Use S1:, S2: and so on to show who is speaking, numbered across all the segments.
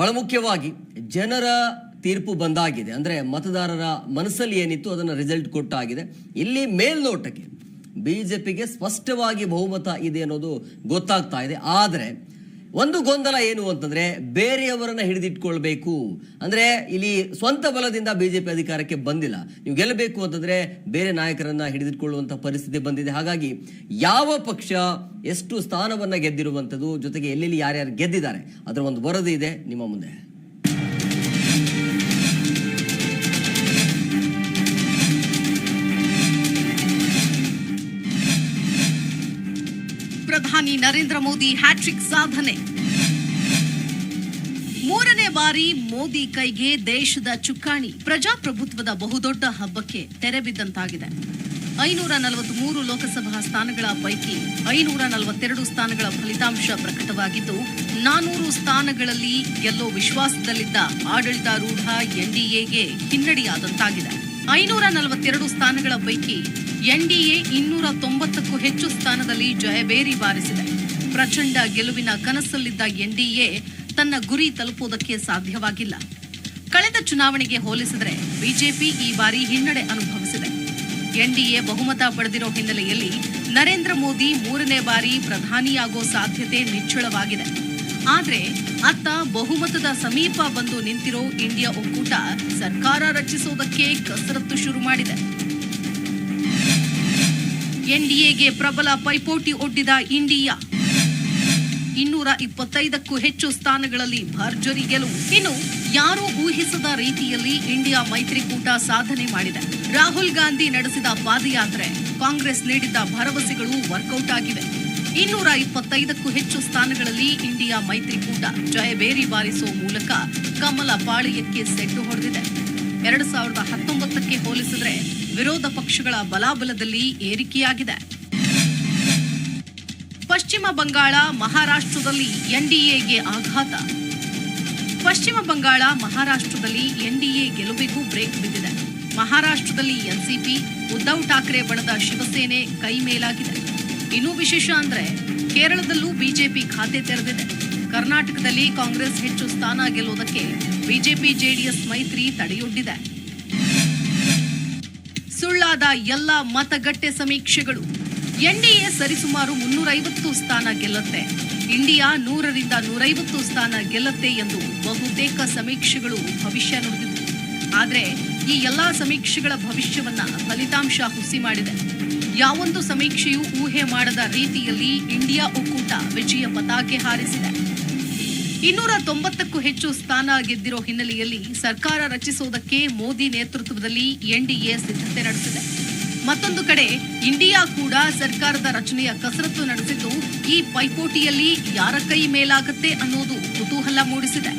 S1: ಬಹಳ ಮುಖ್ಯವಾಗಿ ಜನರ ತೀರ್ಪು ಬಂದಾಗಿದೆ. ಅಂದರೆ ಮತದಾರರ ಮನಸ್ಸಲ್ಲಿ ಏನಿತ್ತು ಅದನ್ನು ರಿಸಲ್ಟ್ ಕೊಟ್ಟಾಗಿದೆ. ಇಲ್ಲಿ ಮೇಲ್ನೋಟಕ್ಕೆ ಬಿಜೆಪಿಗೆ ಸ್ಪಷ್ಟವಾಗಿ ಬಹುಮತ ಇದೆ ಅನ್ನೋದು ಗೊತ್ತಾಗ್ತಾ ಇದೆ. ಆದರೆ ಒಂದು ಗೊಂದಲ ಏನು ಅಂತಂದ್ರೆ ಬೇರೆಯವರನ್ನ ಹಿಡಿದಿಟ್ಕೊಳ್ಬೇಕು. ಅಂದ್ರೆ ಇಲ್ಲಿ ಸ್ವಂತ ಬಲದಿಂದ ಬಿಜೆಪಿ ಅಧಿಕಾರಕ್ಕೆ ಬಂದಿಲ್ಲ. ನೀವು ಗೆಲ್ಲಬೇಕು ಅಂತಂದ್ರೆ ಬೇರೆ ನಾಯಕರನ್ನ ಹಿಡಿದಿಟ್ಕೊಳ್ಳುವಂತ ಪರಿಸ್ಥಿತಿ ಬಂದಿದೆ. ಹಾಗಾಗಿ ಯಾವ ಪಕ್ಷ ಎಷ್ಟು ಸ್ಥಾನವನ್ನ ಗೆದ್ದಿರುವಂಥದ್ದು ಜೊತೆಗೆ ಎಲ್ಲೆಲ್ಲಿ ಯಾರ್ಯಾರು ಗೆದ್ದಿದ್ದಾರೆ ಅದರ ಒಂದು ವರದಿ ಇದೆ ನಿಮ್ಮ ಮುಂದೆ.
S2: ಪ್ರಧಾನಿ ನರೇಂದ್ರ ಮೋದಿ ಹ್ಯಾಟ್ರಿಕ್ ಸಾಧನೆ. ಮೂರನೇ ಬಾರಿ ಮೋದಿ ಕೈಗೆ ದೇಶದ ಚುಕ್ಕಾಣಿ. ಪ್ರಜಾಪ್ರಭುತ್ವದ ಬಹುದೊಡ್ಡ ಹಬ್ಬಕ್ಕೆ ತೆರೆ ಬಿದ್ದಂತಾಗಿದೆ. ಐನೂರ ನಲವತ್ಮೂರು ಲೋಕಸಭಾ ಸ್ಥಾನಗಳ ಪೈಕಿ ಐನೂರ ನಲವತ್ತೆರಡು ಸ್ಥಾನಗಳ ಫಲಿತಾಂಶ ಪ್ರಕಟವಾಗಿದ್ದು, ನಾನೂರು ಸ್ಥಾನಗಳಲ್ಲಿ ಗೆಲ್ಲೋ ವಿಶ್ವಾಸದಲ್ಲಿದ್ದ ಆಡಳಿತಾರೂಢ ಎನ್ಡಿಎಗೆ ಹಿನ್ನಡೆಯಾದಂತಾಗಿದೆ. ಐನೂರ ನಲವತ್ತೆರಡು ಸ್ಥಾನಗಳ ಪೈಕಿ ಎನ್ಡಿಎ ಇನ್ನೂರ ತೊಂಬತ್ತಕ್ಕೂ ಹೆಚ್ಚು ಸ್ಥಾನದಲ್ಲಿ ಜಯಬೇರಿ ಬಾರಿಸಿದೆ. ಪ್ರಚಂಡ ಗೆಲುವಿನ ಕನಸಲ್ಲಿದ್ದ ಎನ್ಡಿಎ ತನ್ನ ಗುರಿ ತಲುಪುವುದಕ್ಕೆ ಸಾಧ್ಯವಾಗಿಲ್ಲ. ಕಳೆದ ಚುನಾವಣೆಗೆ ಹೋಲಿಸಿದರೆ ಬಿಜೆಪಿ ಈ ಬಾರಿ ಹಿನ್ನಡೆ ಅನುಭವಿಸಿದೆ. ಎನ್ಡಿಎ ಬಹುಮತ ಪಡೆದಿರೋ ಹಿನ್ನೆಲೆಯಲ್ಲಿ ನರೇಂದ್ರ ಮೋದಿ ಮೂರನೇ ಬಾರಿ ಪ್ರಧಾನಿಯಾಗೋ ಸಾಧ್ಯತೆ ನಿಚ್ಚಳವಾಗಿದೆ. ಆದ್ರೆ ಅತ್ತ ಬಹುಮತದ ಸಮೀಪ ಬಂದು ನಿಂತಿರೋ ಇಂಡಿಯಾ ಒಕ್ಕೂಟ ಸರ್ಕಾರ ರಚಿಸುವುದಕ್ಕೆ ಕಸರತ್ತು ಶುರು ಮಾಡಿದೆ. ಎನ್ಡಿಎಗೆ ಪ್ರಬಲ ಪೈಪೋಟಿ ಒಡ್ಡಿದ ಇಂಡಿಯಾ. ಇನ್ನೂರ ಇಪ್ಪತ್ತೈದಕ್ಕೂ ಹೆಚ್ಚು ಸ್ಥಾನಗಳಲ್ಲಿ ಭರ್ಜರಿ ಗೆಲುವು. ಇನ್ನು ಯಾರೂ ಊಹಿಸದ ರೀತಿಯಲ್ಲಿ ಇಂಡಿಯಾ ಮೈತ್ರಿಕೂಟ ಸಾಧನೆ ಮಾಡಿದೆ. ರಾಹುಲ್ ಗಾಂಧಿ ನಡೆಸಿದ ಪಾದಯಾತ್ರೆ ಕಾಂಗ್ರೆಸ್ ನೀಡಿದ್ದ ಭರವಸೆಗಳು ವರ್ಕೌಟ್ ಆಗಿವೆ. ಇನ್ನೂರ ಇಪ್ಪತ್ತೈದಕ್ಕೂ ಹೆಚ್ಚು ಸ್ಥಾನಗಳಲ್ಲಿ ಇಂಡಿಯಾ ಮೈತ್ರಿಕೂಟ. ಜಯಬೇರಿ ಬಾರಿಸುವ ಮೂಲಕ ಕಮಲ ಪಾಳಿಯಕ್ಕೆ ಸೆಟ್ಟು ಹೊಡೆದಿದೆ. ಎರಡು ಸಾವಿರದ ಹತ್ತೊಂಬತ್ತಕ್ಕೆ ಹೋಲಿಸಿದರೆ ವಿರೋಧ ಪಕ್ಷಗಳ ಬಲಾಬಲದಲ್ಲಿ ಏರಿಕೆಯಾಗಿದೆ. ಪಶ್ಚಿಮ ಬಂಗಾಳ ಮಹಾರಾಷ್ಟ್ರದಲ್ಲಿ ಎನ್ಡಿಎಗೆ ಆಘಾತ. ಪಶ್ಚಿಮ ಬಂಗಾಳ ಮಹಾರಾಷ್ಟ್ರದಲ್ಲಿ ಎನ್ಡಿಎ ಗೆಲುವಿಗೂ ಬ್ರೇಕ್ ಬಿದ್ದಿದೆ. ಮಹಾರಾಷ್ಟ್ರದಲ್ಲಿ ಎನ್ಸಿಪಿ ಉದ್ದವ್ ಠಾಕ್ರೆ ಬಣದ ಶಿವಸೇನೆ ಕೈ ಮೇಲಾಗಿದೆ. ಇನ್ನೂ ವಿಶೇಷ ಅಂದ್ರೆ ಕೇರಳದಲ್ಲೂ ಬಿಜೆಪಿ ಖಾತೆ ತೆರೆದಿದೆ. ಕರ್ನಾಟಕದಲ್ಲಿ ಕಾಂಗ್ರೆಸ್ ಹೆಚ್ಚು ಸ್ಥಾನ ಗೆಲ್ಲುವುದಕ್ಕೆ ಬಿಜೆಪಿ ಜೆಡಿಎಸ್ ಮೈತ್ರಿ ತಡೆಯೊಡ್ಡಿದೆ. ಸುಳ್ಳಾದ ಎಲ್ಲ ಮತಗಟ್ಟೆ ಸಮೀಕ್ಷೆಗಳು. ಎನ್ಡಿಎ ಸರಿಸುಮಾರು ಮುನ್ನೂರೈವತ್ತು ಸ್ಥಾನ ಗೆಲ್ಲುತ್ತೆ. ಇಂಡಿಯಾ ನೂರರಿಂದ ನೂರೈವತ್ತು ಸ್ಥಾನ ಗೆಲ್ಲುತ್ತೆ ಎಂದು ಬಹುತೇಕ ಸಮೀಕ್ಷೆಗಳು ಭವಿಷ್ಯ ನುಡಿದಿವೆ. ಆದರೆ ಈ ಎಲ್ಲಾ ಸಮೀಕ್ಷೆಗಳ ಭವಿಷ್ಯವನ್ನ ಫಲಿತಾಂಶ ಹುಸಿ ಮಾಡಿದೆ. ಯಾವೊಂದು ಸಮೀಕ್ಷೆಯೂ ಊಹೆ ಮಾಡದ ರೀತಿಯಲ್ಲಿ ಇಂಡಿಯಾ ಒಕ್ಕೂಟ ವಿಜಯ ಪತಾಕೆ ಹಾರಿಸಿದೆ. ಇನ್ನೂರ ತೊಂಬತ್ತಕ್ಕೂ ಹೆಚ್ಚು ಸ್ಥಾನ ಗೆದ್ದಿರೋ ಹಿನ್ನೆಲೆಯಲ್ಲಿ ಸರ್ಕಾರ ರಚಿಸುವುದಕ್ಕೆ ಮೋದಿ ನೇತೃತ್ವದಲ್ಲಿ ಎನ್ಡಿಎ ಸಿದ್ಧತೆ ನಡೆಸಿದೆ. ಮತ್ತೊಂದು ಕಡೆ, ಇಂಡಿಯಾ ಕೂಡ ಸರ್ಕಾರದ ರಚನೆಯ ಕಸರತ್ತು ನಡೆಸಿದ್ದು, ಈ ಪೈಪೋಟಿಯಲ್ಲಿ ಯಾರ ಕೈ ಮೇಲಾಗತ್ತೆ ಅನ್ನೋದು ಕುತೂಹಲ ಮೂಡಿಸಿದೆ.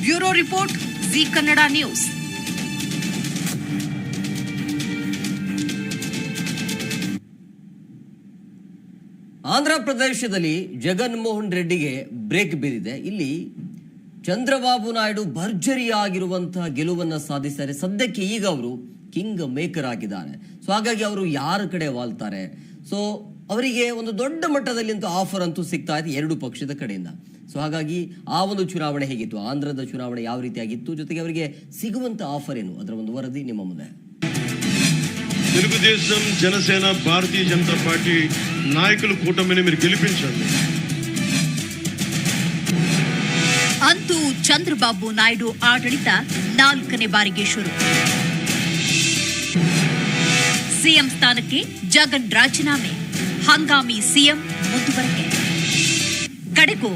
S2: Bureau report, Zee Kannada news.
S1: Andhra ಪ್ರದೇಶದಲ್ಲಿ ಜಗನ್ಮೋಹನ್ ರೆಡ್ಡಿಗೆ ಬ್ರೇಕ್ ಬಿದ್ದಿದೆ ಇಲ್ಲಿ ಚಂದ್ರಬಾಬು ನಾಯ್ಡು ಭರ್ಜರಿಯಾಗಿರುವಂತಹ ಗೆಲುವನ್ನ ಸಾಧಿಸಿದ್ದಾರೆ ಸದ್ಯಕ್ಕೆ ಈಗ ಅವರು ಕಿಂಗ್ ಮೇಕರ್ ಆಗಿದ್ದಾರೆ ಸೊ ಹಾಗಾಗಿ ಅವರು ಯಾರ ಕಡೆ ವಾಲ್ತಾರೆ ಸೊ ಅವರಿಗೆ ಒಂದು ದೊಡ್ಡ ಮಟ್ಟದಲ್ಲಿ ಅಂತೂ ಆಫರ್ ಅಂತೂ ಸಿಗ್ತಾ ಇದೆ ಎರಡು ಪಕ್ಷದ ಕಡೆಯಿಂದ ಸೊ ಹಾಗಾಗಿ ಆ ಒಂದು ಚುನಾವಣೆ ಹೇಗಿತ್ತು ಆಂಧ್ರದ ಚುನಾವಣೆ ಯಾವ ರೀತಿಯಾಗಿತ್ತು ಜೊತೆಗೆ ಅವರಿಗೆ ಸಿಗುವಂತ ಆಫರ್ ಏನು ಅದರ ಒಂದು ವರದಿ ನಿಮ್ಮ ಮುಂದೆ
S3: తెలుగుదేశం జనసేన భారతీయ జనతా పార్టీ నాయకుల కూటమిని మీరు గెలిపించండి
S4: ಅಂತೂ ಚಂದ್ರಬಾಬು ನಾಯ್ಡು ಆಡಳಿತ ನಾಲ್ಕನೇ ಬಾರಿಗೆ ಶುರು ಸಿಎಂ ಸ್ಥಾನಕ್ಕೆ ಜಗನ್ ರಾಜೀನಾಮೆ ಹಂಗಾಮಿ ಸಿಎಂ ಮುಂದುವರಿಕೆ ಕಡೆಗೂ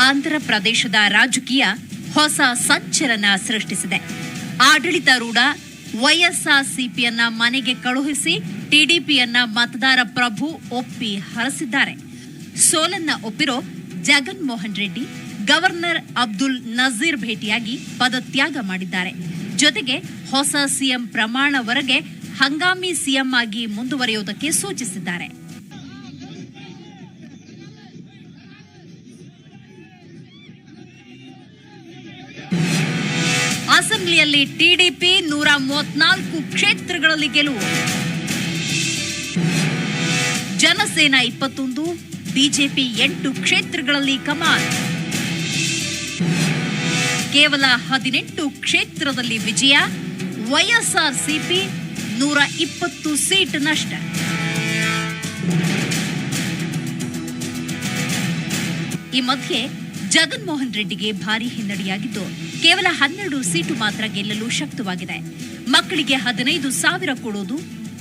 S4: ಆಂಧ್ರ ಪ್ರದೇಶದ ರಾಜಕೀಯ ಹೊಸ ಸಂಚಲನ ಸೃಷ್ಟಿಸಿದೆ ಆಡಳಿತಾರೂಢ ವೈಎಸ್ಆರ್ಸಿಪಿಯನ್ನ ಮನೆಗೆ ಕಳುಹಿಸಿ ಟಿಡಿಪಿಯನ್ನ ಮತದಾರ ಪ್ರಭು ಒಪ್ಪಿ ಹರಸಿದ್ದಾರೆ. ಸೋಲನ್ನ ಒಪ್ಪಿರೋ ಜಗನ್ ಮೋಹನ್ ರೆಡ್ಡಿ, ಗವರ್ನರ್ ಅಬ್ದುಲ್ ನಜೀರ್ ಭೇಟಿಯಾಗಿ ಪದತ್ಯಾಗ ಮಾಡಿದ್ದಾರೆ. ಜೊತೆಗೆ ಹೊಸ ಸಿಎಂ ಪ್ರಮಾಣವರೆಗೆ ಹಂಗಾಮಿ ಸಿಎಂ ಆಗಿ ಮುಂದುವರಿಯುವುದಕ್ಕೆ ಸೂಚಿಸಿದ್ದಾರೆ. ಅಸೆಂಬ್ಲಿಯಲ್ಲಿ ಟಿಡಿಪಿ ನೂರ ಮೂವತ್ನಾಲ್ಕು ಕ್ಷೇತ್ರಗಳಲ್ಲಿ ಗೆಲುವು. ಜನಸೇನಾ ಇಪ್ಪತ್ತೊಂದು, ಬಿಜೆಪಿ ಎಂಟು ಕ್ಷೇತ್ರಗಳಲ್ಲಿ ಕಮಾಲ್. ಕೇವಲ ಹದಿನೆಂಟು ಕ್ಷೇತ್ರದಲ್ಲಿ ವಿಜಯ, ವೈಎಸ್ಆರ್ಸಿಪಿ ನೂರ ಇಪ್ಪತ್ತು ಸೀಟ್ ನಷ್ಟ ಈ ಮಧ್ಯೆ ಜಗನ್ಮೋಹನ್ ರೆಡ್ಡಿಗೆ ಭಾರಿ ಹಿನ್ನಡೆಯಾಗಿದ್ದು ಕೇವಲ ಹನ್ನೆರಡು ಸೀಟು ಮಾತ್ರ ಗೆಲ್ಲಲು ಶಕ್ತವಾಗಿದೆ. ಮಕ್ಕಳಿಗೆ ಹದಿನೈದು ಸಾವಿರ ಕೊಡೋದು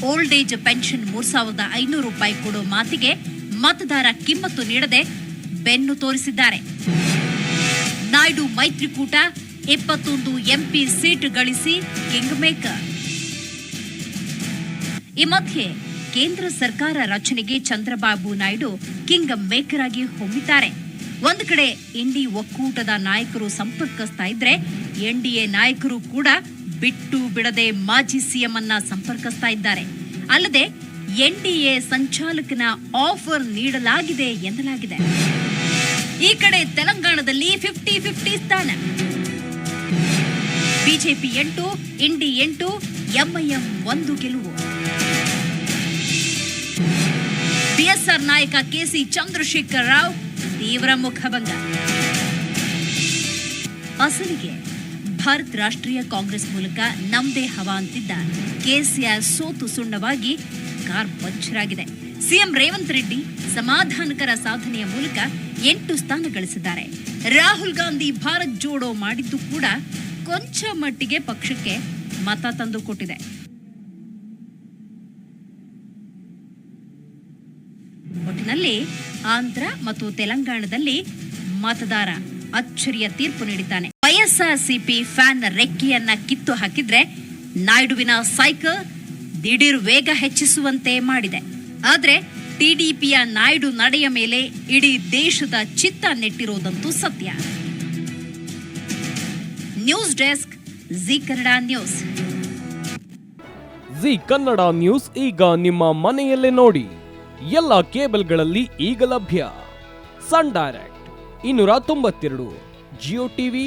S4: ಓಲ್ಡ್ ಏಜ್ ಪೆನ್ಷನ್ ಮೂರ್ ಸಾವಿರದ ಐನೂರು ರೂಪಾಯಿ ಕೊಡೋ ಮಾತಿಗೆ ಮತದಾರ ಕಿಮ್ಮತ್ತು ನೀಡದೆ ಬೆನ್ನು ತೋರಿಸಿದ್ದಾರೆ. ನಾಯ್ಡು ಮೈತ್ರಿಕೂಟ ಇಪ್ಪತ್ತೊಂದು ಎಂಪಿ ಸೀಟ್ ಗಳಿಸಿ ಕಿಂಗ್ ಮೇಕರ್. ಈ ಮಧ್ಯೆ ಕೇಂದ್ರ ಸರ್ಕಾರ ರಚನೆಗೆ ಚಂದ್ರಬಾಬು ನಾಯ್ಡು ಕಿಂಗ್ ಮೇಕರ್ ಆಗಿ ಹೊಮ್ಮಿದ್ದಾರೆ. ಒಂದು ಕಡೆ ಎನ್ಡಿ ಒಕ್ಕೂಟದ ನಾಯಕರು ಸಂಪರ್ಕಿಸ್ತಾ ಇದ್ರೆ ಎನ್ಡಿಎ ನಾಯಕರು ಕೂಡ ಬಿಟ್ಟು ಬಿಡದೆ ಮಾಜಿ ಸಿಎಂ ಅನ್ನ ಸಂಪರ್ಕಿಸ್ತಾ ಇದ್ದಾರೆ. ಅಲ್ಲದೆ ಎನ್ಡಿಎ ಸಂಚಾಲಕನ ಆಫರ್ ನೀಡಲಾಗಿದೆ ಎನ್ನಲಾಗಿದೆ. ಈ ಕಡೆ ತೆಲಂಗಾಣದಲ್ಲಿ ಫಿಫ್ಟಿ ಫಿಫ್ಟಿ ಸ್ಥಾನ. ಬಿಜೆಪಿ ಎಂಟು ಇಂಡಿ ಎಂಟು ಎಂಐಎಂ ಒಂದು ಗೆಲುವು. ಬಿಎಸ್ಆರ್ ನಾಯಕ ಕೆಸಿ ಚಂದ್ರಶೇಖರ್ ರಾವ್ ತೀವ್ರ ಮುಖಭಂಗ. ಅಸಲಿಗೆ ಭಾರತ್ ರಾಷ್ಟ್ರೀಯ ಕಾಂಗ್ರೆಸ್ ಮೂಲಕ ನಮ್ದೇ ಹವಾ ಅಂತಿದ್ದ ಕೆಸಿಆರ್ ಸೋತು ಸುಣ್ಣವಾಗಿ ಕಾರ್ ಪಂಚರ್ ಆಗಿದೆ ಸಿಎಂ ರೇವಂತ್ ರೆಡ್ಡಿ ಸಮಾಧಾನಕರ ಸಾಧನೆಯ ಮೂಲಕ ಎಂಟು ಸ್ಥಾನ ಗಳಿಸಿದ್ದಾರೆ. ರಾಹುಲ್ ಗಾಂಧಿ ಭಾರತ್ ಜೋಡೋ ಮಾಡಿದ್ದು ಕೂಡ ಕೊಂಚ ಮಟ್ಟಿಗೆ ಪಕ್ಷಕ್ಕೆ ಮತ ತಂದುಕೊಟ್ಟಿದೆ ಒಟ್ಟಿನಲ್ಲಿ ಆಂಧ್ರ ಮತ್ತು ತೆಲಂಗಾಣದಲ್ಲಿ ಮತದಾರ ಅಚ್ಚರಿಯ ತೀರ್ಪು ನೀಡಿದ್ದಾನೆ. ವೈಎಸ್ಆರ್ಸಿಪಿ ಫ್ಯಾನ್ ರೆಕ್ಕೆಯನ್ನ ಕಿತ್ತು ಹಾಕಿದ್ರೆ ನಾಯ್ಡುವಿನ ಸೈಕಲ್ ದಿಢೀರ್ ವೇಗ ಹೆಚ್ಚಿಸುವಂತೆ ಮಾಡಿದೆ. ಆದ್ರೆ ಟಿಡಿಪಿಯ ನಾಯ್ಡು ನಡೆಯ ಮೇಲೆ ಇಡೀ ದೇಶದ ಚಿತ್ತ ನೆಟ್ಟಿರುವುದಂತೂ ಸತ್ಯ. News desk, Zee Kannada news.
S5: Zee Kannada news ಈಗ ನಿಮ್ಮ ಮನೆಯಲ್ಲೇ ನೋಡಿ. ಎಲ್ಲ ಕೇಬಲ್ಗಳಲ್ಲಿ ಈಗ ಲಭ್ಯ. ಸನ್ ಡೈರೆಕ್ಟ್, ಇನ್ನೂರ ತೊಂಬತ್ತೆರಡು, ಜಿಯೋ ಟಿವಿ